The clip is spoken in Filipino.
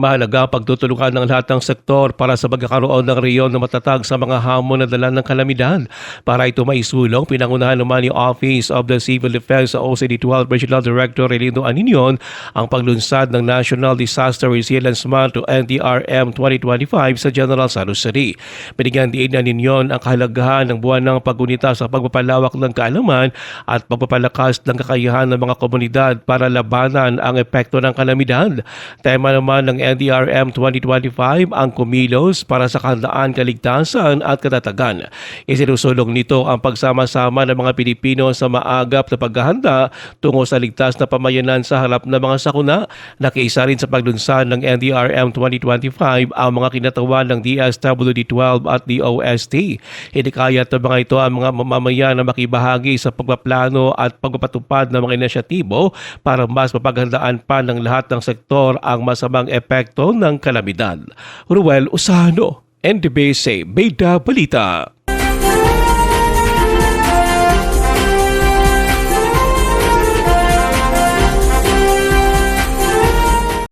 Mahalaga pagtutulungan ng lahat ng sektor para sa pagkakaroon ng reyon na matatag sa mga hamon na dala ng kalamidad. Para ito maisulong, pinangunahan naman ni Office of the Civil Defense sa OCD-12 Regional Director Relindo Aninion ang paglunsad ng National Disaster Resilience Month to NDRM 2025 sa General San Jose City. Binigyan din na ninyon ang kahalagahan ng buwan ng pagunita sa pagpapalawak ng kaalaman at pagpapalakas ng kakayahan ng mga komunidad para labanan ang epekto ng kalamidad. Tema naman ng NDRM 2025 ang kumilos para sa kahandaan, kaligtasan at katatagan. Isinusulong nito ang pagsama-sama ng mga Pilipino sa maagap na paghahanda tungo sa ligtas na pamayanan sa harap ng mga sakuna. Nakiisa rin sa paglunsad ng NDRM 2025 ang mga kinatawan ng DSWD-12 at DOST. Hinikayat ng mga ito ang mga mamamayan na makibahagi sa pagpaplano at pagpapatupad ng mga inisyatibo para mas mapaghandaan pa ng lahat ng sektor ang masamang epekto ng kalamidad. Ruel Usano, NDBC Beta Balita.